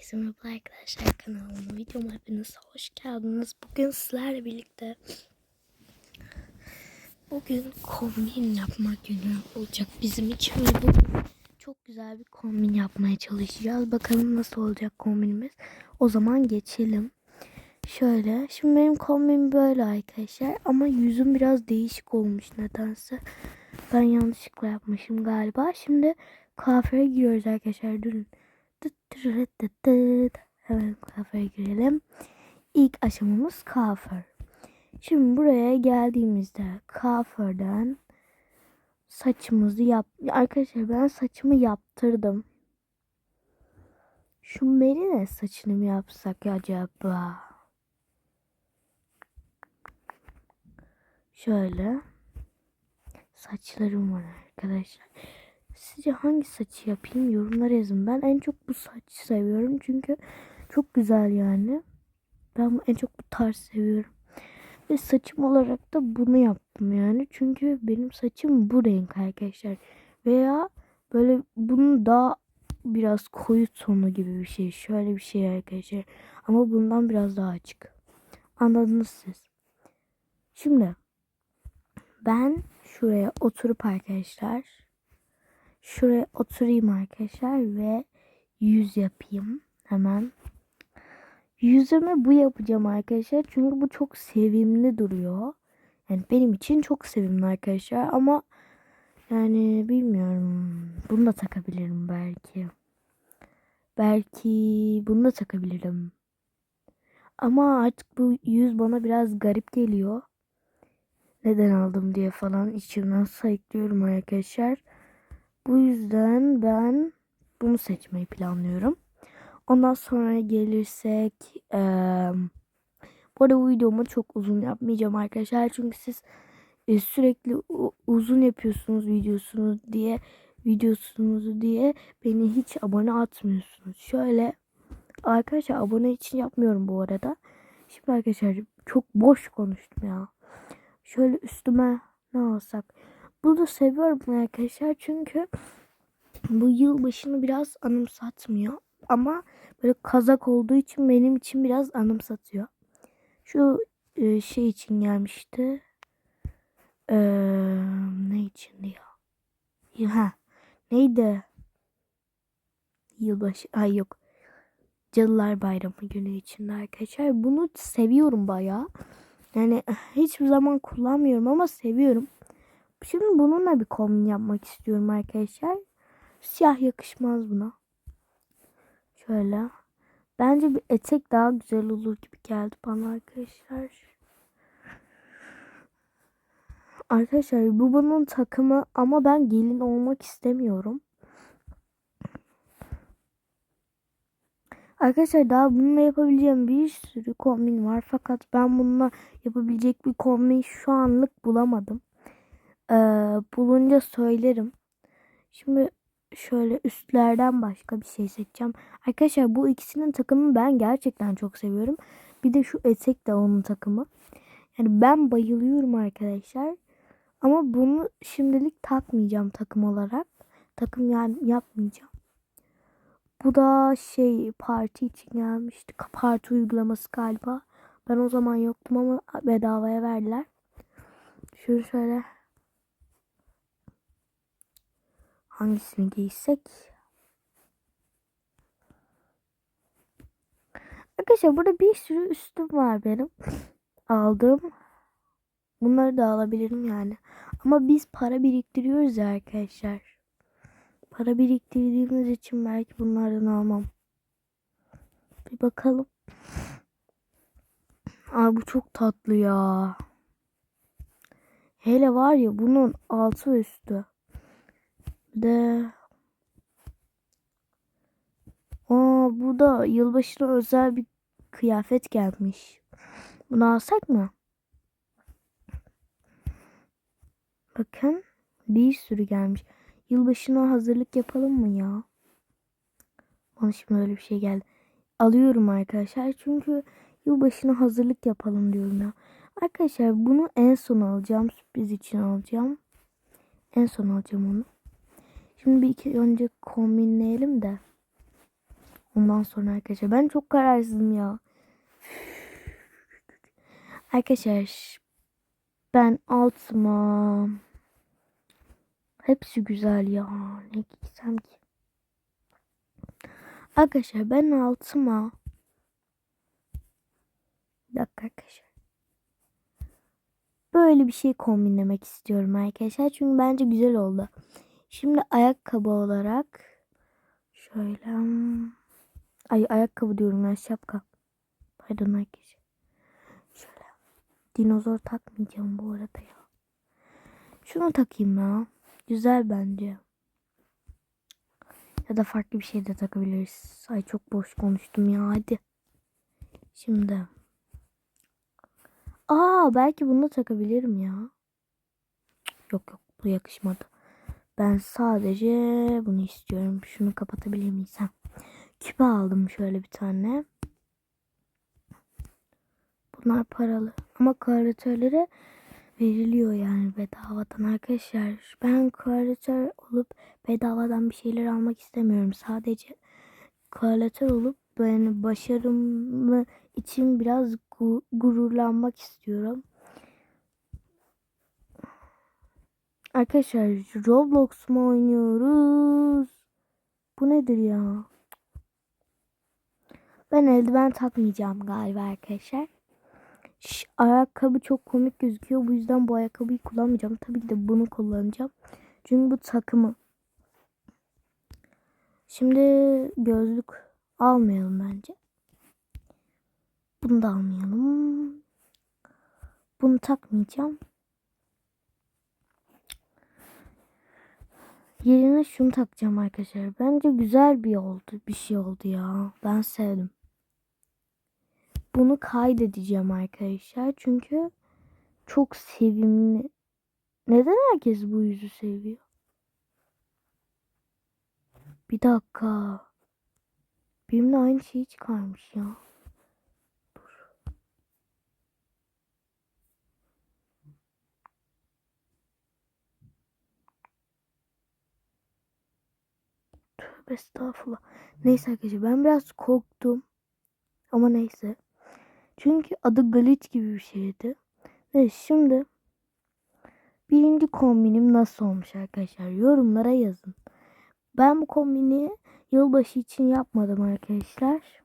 Herkese merhaba arkadaşlar kanalıma videoma hepiniz hoş geldiniz. Bugün sizlerle birlikte bugün kombin yapma günü olacak bizim için bugün çok güzel bir kombin yapmaya çalışacağız. Bakalım nasıl olacak kombinimiz. O zaman geçelim. Şöyle şimdi benim kombinim böyle arkadaşlar ama yüzüm biraz değişik olmuş nedense. Ben yanlışlıkla yapmışım galiba. Şimdi kuaföre giriyoruz arkadaşlar durun. Hemen kuaföre girelim. İlk aşamamız kuaför. Şimdi buraya geldiğimizde kuaförden saçımızı yap. Arkadaşlar ben saçımı yaptırdım. Şu Merine saçını mı yapsak acaba? Şöyle. Saçlarım var arkadaşlar. Sizce hangi saçı yapayım? Yorumlara yazın. Ben en çok bu saçı seviyorum. Çünkü çok güzel yani. Ben en çok bu tarz seviyorum. Ve saçım olarak da bunu yaptım yani. Çünkü benim saçım bu renk arkadaşlar. Veya böyle bunun daha biraz koyu tonu gibi bir şey. Şöyle bir şey arkadaşlar. Ama bundan biraz daha açık. Anladınız siz. Şimdi ben şuraya oturup arkadaşlar şuraya oturayım arkadaşlar ve yüz yapayım hemen. Yüzümü bu yapacağım arkadaşlar. Çünkü bu çok sevimli duruyor. Yani benim için çok sevimli arkadaşlar ama yani bilmiyorum. Bunu da takabilirim belki. Belki bunu da takabilirim. Ama artık bu yüz bana biraz garip geliyor. Neden aldım diye falan içimden sayıklıyorum arkadaşlar. Bu yüzden ben bunu seçmeyi planlıyorum. Ondan sonra gelirsek eee bu arada bu videomu çok uzun yapmayacağım arkadaşlar. Çünkü siz e, sürekli uzun yapıyorsunuz videosunu diye videosunuzu diye beni hiç abone atmıyorsunuz. Şöyle arkadaşlar abone için yapmıyorum bu arada. Şimdi arkadaşlar çok boş konuştum ya. Şöyle üstüme ne alsak. Bunu seviyorum arkadaşlar çünkü bu yıl başını biraz anımsatmıyor. Ama böyle kazak olduğu için benim için biraz anımsatıyor. Şu e, şey için gelmişti. Ee, ne içindi ya? Ha, neydi? Yılbaşı. Ay yok. Cadılar Bayramı günü içinde arkadaşlar. Bunu seviyorum bayağı. Yani hiçbir zaman kullanmıyorum ama seviyorum. Şimdi bununla bir kombin yapmak istiyorum arkadaşlar. Siyah yakışmaz buna. Şöyle. Bence bir etek daha güzel olur gibi geldi bana arkadaşlar. Arkadaşlar bu bunun takımı ama ben gelin olmak istemiyorum. Arkadaşlar daha bununla yapabileceğim bir sürü kombin var. Fakat ben bununla yapabilecek bir kombin şu anlık bulamadım. Ee, bulunca söylerim. Şimdi şöyle üstlerden başka bir şey seçeceğim. Arkadaşlar bu ikisinin takımını ben gerçekten çok seviyorum. Bir de şu etek de onun takımı. Yani ben bayılıyorum arkadaşlar. Ama bunu şimdilik takmayacağım takım olarak. Takım yani yapmayacağım. Bu da şey parti için gelmişti. Parti uygulaması galiba. Ben o zaman yoktum ama bedavaya verdiler. Şunu şöyle hangisini giysek? Arkadaşlar burada bir sürü üstüm var benim. Aldım. Bunları da alabilirim yani. Ama biz para biriktiriyoruz ya arkadaşlar. Para biriktirdiğimiz için belki bunlardan almam. Bir bakalım. Aa bu çok tatlı ya. Hele var ya bunun altı üstü. De Aa bu da yılbaşına özel bir kıyafet gelmiş. Bunu alsak mı? Bakın bir sürü gelmiş. Yılbaşına hazırlık yapalım mı ya? Bana şimdi öyle bir şey geldi. Alıyorum arkadaşlar çünkü yılbaşına hazırlık yapalım diyorum ya. Arkadaşlar bunu en son alacağım. Sürpriz için alacağım. En son alacağım onu. Şimdi bir iki önce kombinleyelim de. Ondan sonra arkadaşlar ben çok kararsızım ya. Arkadaşlar ben altıma hepsi güzel ya. Ne giysem ki? Arkadaşlar ben altıma bir dakika arkadaşlar. Böyle bir şey kombinlemek istiyorum arkadaşlar. Çünkü bence güzel oldu. Şimdi ayakkabı olarak şöyle ay ayakkabı diyorum ya şapka. Pardon arkadaşlar. Şöyle dinozor takmayacağım bu arada ya. Şunu takayım ya. Güzel bence. Ya da farklı bir şey de takabiliriz. Ay çok boş konuştum ya hadi. Şimdi. Aa belki bunu takabilirim ya. Yok yok bu yakışmadı. Ben sadece bunu istiyorum. Şunu kapatabilir miyiz? Ha. Küpe aldım şöyle bir tane. Bunlar paralı. Ama kuaratörlere veriliyor yani bedavadan arkadaşlar. Ben kuaratör olup bedavadan bir şeyler almak istemiyorum. Sadece kuaratör olup yani başarımı için biraz gu- gururlanmak istiyorum. Arkadaşlar Roblox mu oynuyoruz? Bu nedir ya? Ben eldiven takmayacağım galiba arkadaşlar. Şş, ayakkabı çok komik gözüküyor. Bu yüzden bu ayakkabıyı kullanmayacağım. Tabii ki de bunu kullanacağım. Çünkü bu takımı. Şimdi gözlük almayalım bence. Bunu da almayalım. Bunu takmayacağım. Yerine şunu takacağım arkadaşlar. Bence güzel bir oldu. Bir şey oldu ya. Ben sevdim. Bunu kaydedeceğim arkadaşlar. Çünkü çok sevimli. Neden herkes bu yüzü seviyor? Bir dakika. Benimle aynı şeyi çıkarmış ya. Tövbe estağfurullah. Neyse arkadaşlar ben biraz korktum. Ama neyse. Çünkü adı glitch gibi bir şeydi. Evet şimdi birinci kombinim nasıl olmuş arkadaşlar? Yorumlara yazın. Ben bu kombini yılbaşı için yapmadım arkadaşlar.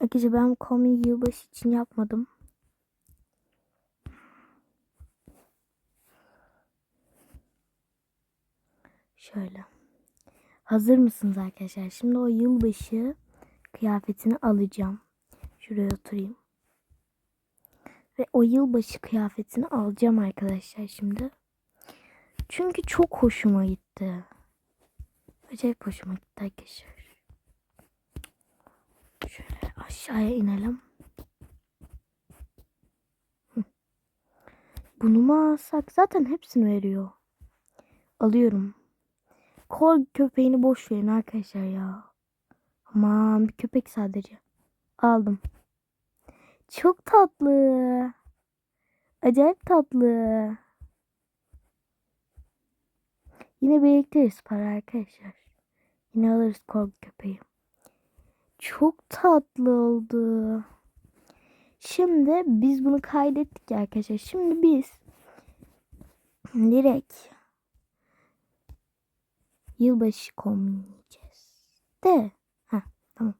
Arkadaşlar ben bu kombini yılbaşı için yapmadım. Şöyle. Hazır mısınız arkadaşlar? Şimdi o yılbaşı kıyafetini alacağım. Şuraya oturayım. Ve o yılbaşı kıyafetini alacağım arkadaşlar şimdi. Çünkü çok hoşuma gitti. Acayip hoşuma gitti arkadaşlar. Şöyle aşağıya inelim. Bunu mu alsak? Zaten hepsini veriyor. Alıyorum. Kol köpeğini boş verin arkadaşlar ya. Aman bir köpek sadece. Aldım. Çok tatlı. Acayip tatlı. Yine biriktiriz para arkadaşlar. Yine alırız korku köpeği. Çok tatlı oldu. Şimdi biz bunu kaydettik arkadaşlar. Şimdi biz direkt yılbaşı kombinleyeceğiz. De. Ha tamam.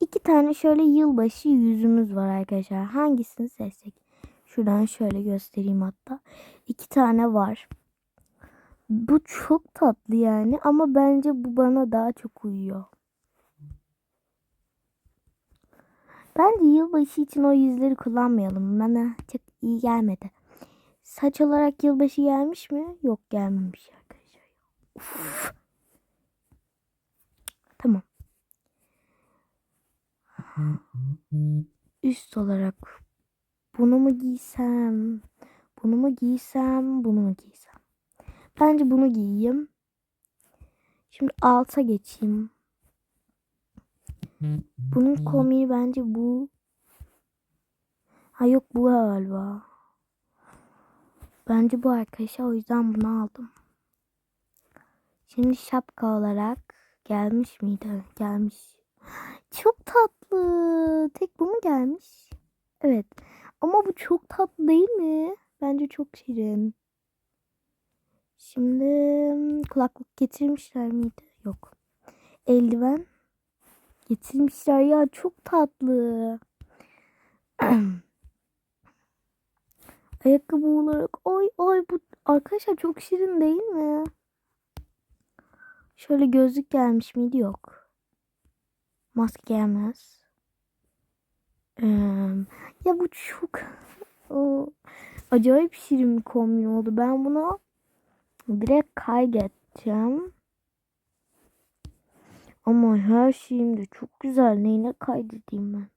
İki tane şöyle yılbaşı yüzümüz var arkadaşlar. Hangisini seçsek? Şuradan şöyle göstereyim hatta. İki tane var. Bu çok tatlı yani ama bence bu bana daha çok uyuyor. Bence yılbaşı için o yüzleri kullanmayalım. Bana çok iyi gelmedi. Saç olarak yılbaşı gelmiş mi? Yok gelmemiş. Uf. Tamam. Üst olarak bunu mu giysem? Bunu mu giysem? Bunu mu giysem? Bence bunu giyeyim. Şimdi alta geçeyim. Bunun komiği bence bu. Ha yok bu galiba. Bence bu arkadaşlar o yüzden bunu aldım. Şimdi şapka olarak gelmiş miydi? Gelmiş. Çok tatlı. Tek bu mu gelmiş? Evet. Ama bu çok tatlı değil mi? Bence çok şirin. Şimdi kulaklık getirmişler miydi? Yok. Eldiven getirmişler ya çok tatlı. Ayakkabı olarak ay ay bu arkadaşlar çok şirin değil mi? Şöyle gözlük gelmiş miydi? Yok. Maske gelmez. Ee, ya bu çok o, acayip şirin bir kombin oldu. Ben bunu direkt kaydedeceğim. Ama her şeyim de çok güzel. Neyine kaydedeyim ben?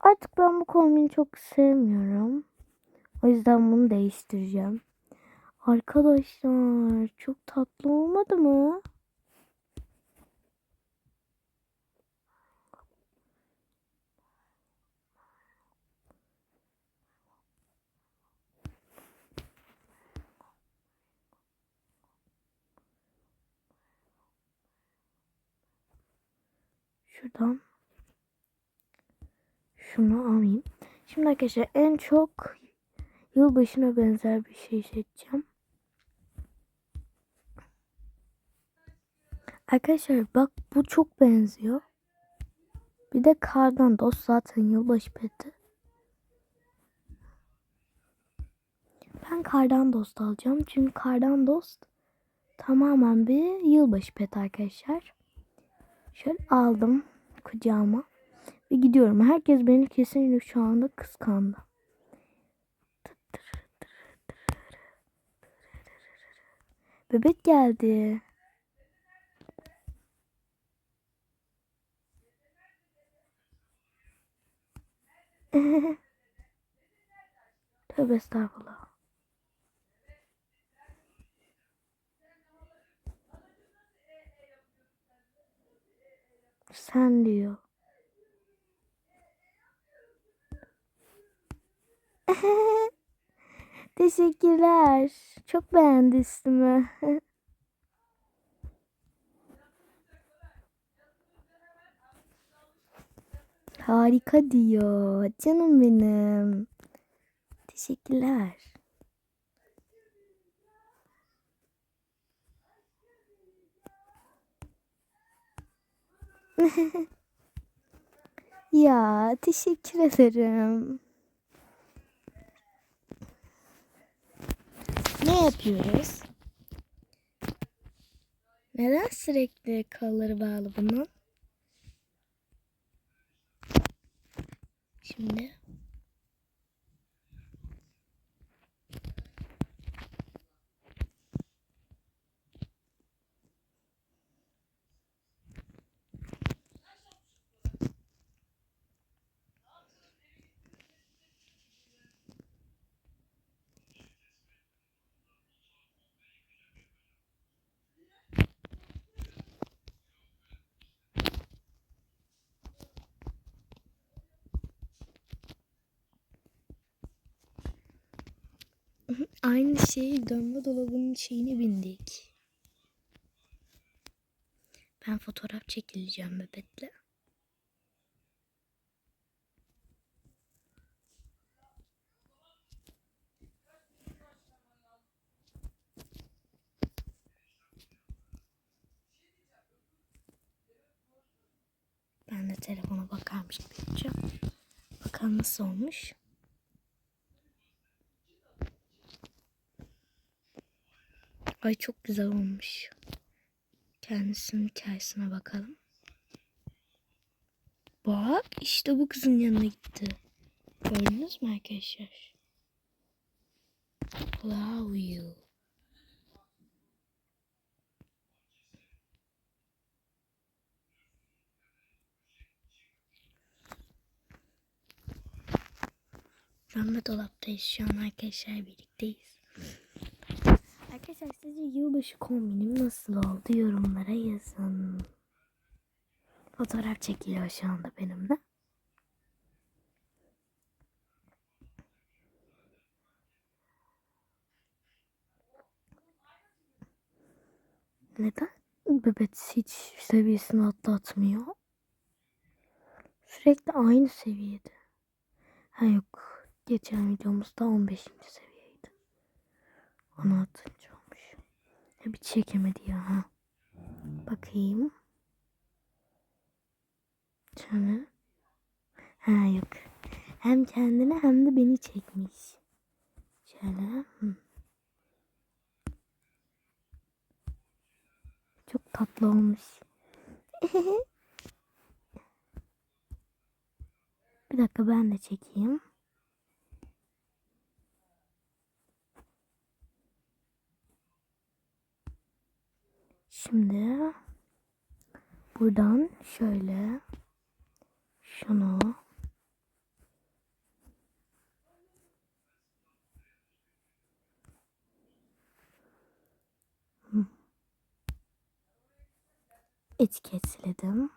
Artık ben bu kombini çok sevmiyorum. O yüzden bunu değiştireceğim. Arkadaşlar çok tatlı olmadı mı? Şuradan şunu alayım. Şimdi arkadaşlar en çok yılbaşına benzer bir şey seçeceğim. Arkadaşlar bak bu çok benziyor. Bir de kardan dost zaten yılbaşı peti. Ben kardan dost alacağım. Çünkü kardan dost tamamen bir yılbaşı pet arkadaşlar. Şöyle aldım kucağıma. Ve gidiyorum. Herkes beni kesinlikle şu anda kıskandı. Bebek geldi. Tövbe estağfurullah. Sen diyor. Teşekkürler. Çok beğendi üstümü. Harika diyor. Canım benim. Teşekkürler. ya teşekkür ederim. Ne yapıyoruz? Neden sürekli kolları bağlı bunun? Şimdi aynı şeyi dönme dolabının şeyine bindik. Ben fotoğraf çekileceğim bebekle. Ben de telefona bakarmış gibi yapacağım. Bakalım nasıl olmuş. Ay çok güzel olmuş. Kendisinin hikayesine bakalım. Bak işte bu kızın yanına gitti. Gördünüz mü arkadaşlar? Love you. Ramla dolaptayız şu an arkadaşlar birlikteyiz. Arkadaşlar sizce yılbaşı kombinim nasıl oldu yorumlara yazın. Fotoğraf çekiliyor şu anda benimle. Neden? Bebet hiç seviyesini atlatmıyor. Sürekli aynı seviyede. Ha yok. Geçen videomuzda 15. seviyeydi. 16 bir çekemedi ya. Ha. Bakayım. Şöyle. Ha yok. Hem kendine hem de beni çekmiş. Şöyle. Hı. Çok tatlı olmuş. Bir dakika ben de çekeyim. Şimdi buradan şöyle şunu etiketledim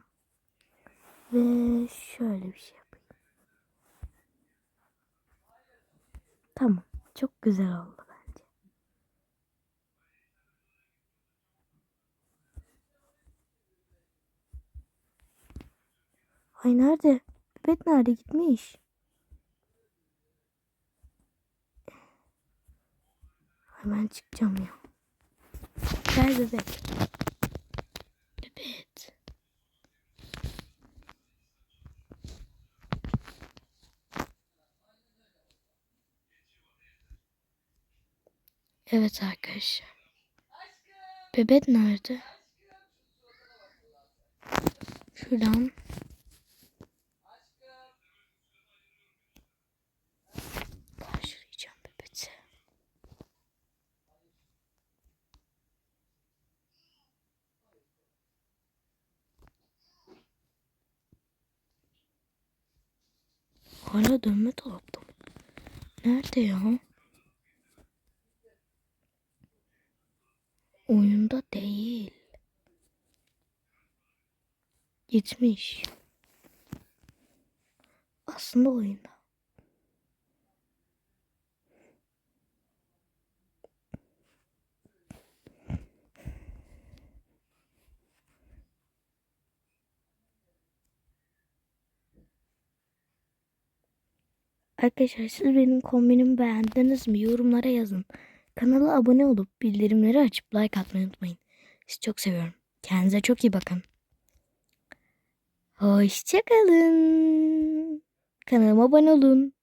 ve şöyle bir şey yapayım. Tamam. Çok güzel oldu Ay nerede? Bebek nerede gitmiş? Hemen çıkacağım ya. Gel bebek. Bebek. Evet arkadaşlar. Bebek nerede? Şuradan. Hala dönme dolapta mı? Nerede ya? Oyunda değil. Gitmiş. Aslında oyunda. Arkadaşlar siz benim kombinimi beğendiniz mi? Yorumlara yazın. Kanala abone olup bildirimleri açıp like atmayı unutmayın. Sizi çok seviyorum. Kendinize çok iyi bakın. Hoşçakalın. Kanalıma abone olun.